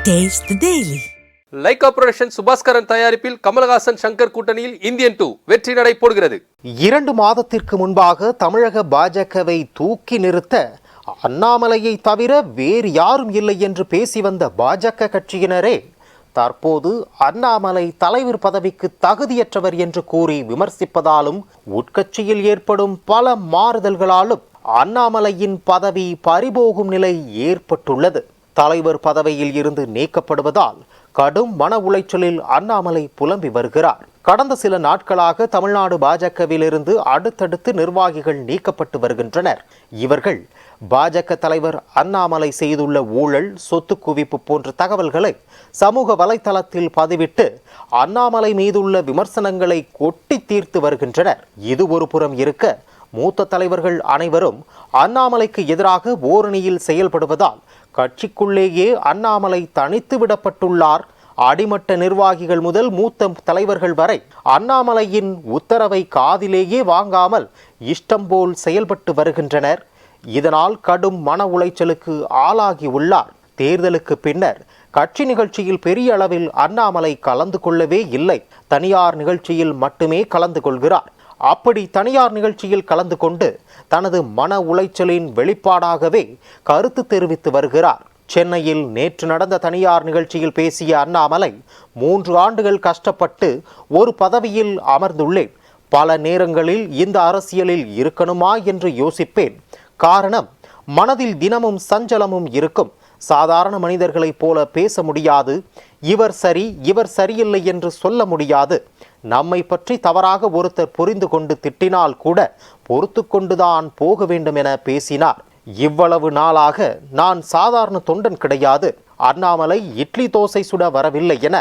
The Daily. Lyca production Subaskaran தயாரிப்பில் கமலஹாசன் சங்கர் கூட்டணியில் Indian two வெற்றி நடை போடுகிறது இரண்டு மாதத்திற்கு முன்பாக தமிழக பாஜகவை தூக்கி நிறுத்த அண்ணாமலையை தவிர வேறு யாரும் இல்லை என்று பேசி வந்த பாஜக கட்சியினரே தற்போது அண்ணாமலை தலைவர் பதவிக்கு தகுதியற்றவர் என்று கூறி விமர்சிப்பதாலும் உட்கட்சியில் ஏற்படும் பல மாறுதல்களாலும் அண்ணாமலையின் பதவி பறிபோகும் நிலை ஏற்பட்டுள்ளது தலைவர் பதவியில் இருந்து நீக்கப்படுவதால் கடும் மன உளைச்சலில் அண்ணாமலை புலம்பி வருகிறார். கடந்த சில நாட்களாக தமிழ்நாடு பாஜகவிலிருந்து அடுத்தடுத்து நிர்வாகிகள் நீக்கப்பட்டு வருகின்றனர். இவர்கள் பாஜக தலைவர் அண்ணாமலை செய்துள்ள ஊழல் சொத்து குவிப்பு போன்ற தகவல்களை சமூக வலைதளத்தில் பதிவிட்டு அண்ணாமலை மீதுள்ள விமர்சனங்களை கொட்டி தீர்த்து வருகின்றனர். இது ஒரு புறம் இருக்க மூத்த தலைவர்கள் அனைவரும் அண்ணாமலைக்கு எதிராக ஓரணியில் செயல்படுவதால் கட்சிக்குள்ளேயே அண்ணாமலை தனித்து விடப்பட்டுள்ளார். அடிமட்ட நிர்வாகிகள் முதல் மூத்த தலைவர்கள் வரை அண்ணாமலையின் உத்தரவை காதிலேயே வாங்காமல் இஷ்டம் போல் செயல்பட்டு வருகின்றனர். இதனால் கடும் மன உளைச்சலுக்கு ஆளாகி உள்ளார். தேர்தலுக்கு பின்னர் கட்சி நிகழ்ச்சியில் பெரிய அளவில் அண்ணாமலை கலந்து கொள்ளவே இல்லை. தனியார் நிகழ்ச்சியில் மட்டுமே கலந்து கொள்கிறார். அப்படி தனியார் நிகழ்ச்சியில் கலந்து கொண்டு தனது மன உளைச்சலின் வெளிப்பாடாகவே கருத்து தெரிவித்து வருகிறார். சென்னையில் நேற்று நடந்த தனியார் நிகழ்ச்சியில் பேசிய அண்ணாமலை மூன்று ஆண்டுகள் கஷ்டப்பட்டு ஒரு பதவியில் அமர்ந்துள்ளேன். பல நேரங்களில் இந்த அரசியலில் இருக்கணுமா என்று யோசிப்பேன். காரணம் மனதில் தினமும் சஞ்சலமும் இருக்கும். சாதாரண மனிதர்களைப் போல பேச முடியாது. இவர் சரி இவர் சரியில்லை என்று சொல்ல முடியாது. நம்மை பற்றி தவறாக ஒருத்தர் புரிந்து கொண்டு திட்டினால் கூட பொறுத்து கொண்டுதான் போக வேண்டும் என பேசினார். இவ்வளவு நாளாக நான் சாதாரண தொண்டன் கிடையாது. அண்ணாமலை இட்லி தோசை சுட வரவில்லை என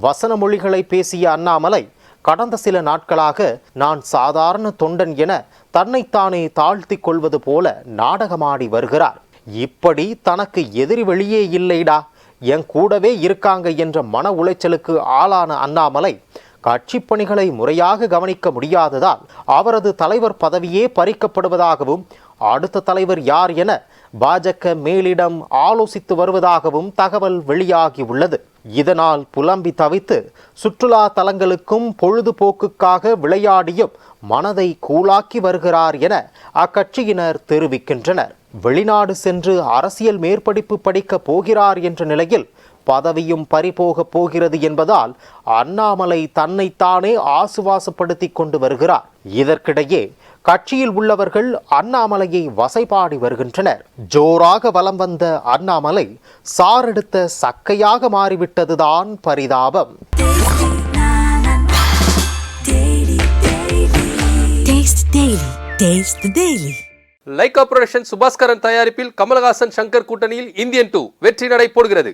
வசன மொழிகளை பேசிய அண்ணாமலை கடந்த சில நாட்களாக நான் சாதாரண தொண்டன் என தன்னைத்தானே தாழ்த்தி கொள்வது போல நாடகமாடி வருகிறார். இப்படி தனக்கு எதிரி வெளியே இல்லைடா. என் கூடவே இருக்காங்க என்ற மன உளைச்சலுக்கு ஆளான அண்ணாமலை கட்சி பணிகளை முறையாக கவனிக்க முடியாததால் அவரது தலைவர் பதவியே பறிக்கப்படுவதாகவும் அடுத்த தலைவர் யார் என பாஜக மேலிடம் ஆலோசித்து வருவதாகவும் தகவல் வெளியாகி உள்ளது இதனால் புலம்பி தவித்து சுற்றுலா தலங்களுக்கும் பொழுதுபோக்குக்காக விளையாடியும் மனதை கூலாக்கி வருகிறார் என அக்கட்சியினர் தெரிவிக்கின்றனர். வெளிநாடு சென்று அரசியல் மேற்படிப்பு படிக்கப் போகிறார் என்ற நிலையில் பதவியும் பறிபோகப் போகிறது என்பதால் அண்ணாமலை தன்னைத்தானே ஆசுவாசப்படுத்தி கொண்டு வருகிறார். இதற்கிடையே கட்சியில் உள்ளவர்கள் அண்ணாமலையை வசைபாடி வருகின்றனர். ஜோராக வலம் வந்த அண்ணாமலை சாரெடுத்த சக்கையாக மாறிவிட்டதுதான் பரிதாபம். லைகா புரொடக்ஷன் சுபாஸ்கரன் தயாரிப்பில் கமலஹாசன் சங்கர் கூட்டணியில் இந்தியன் டூ வெற்றி நடை போடுகிறது.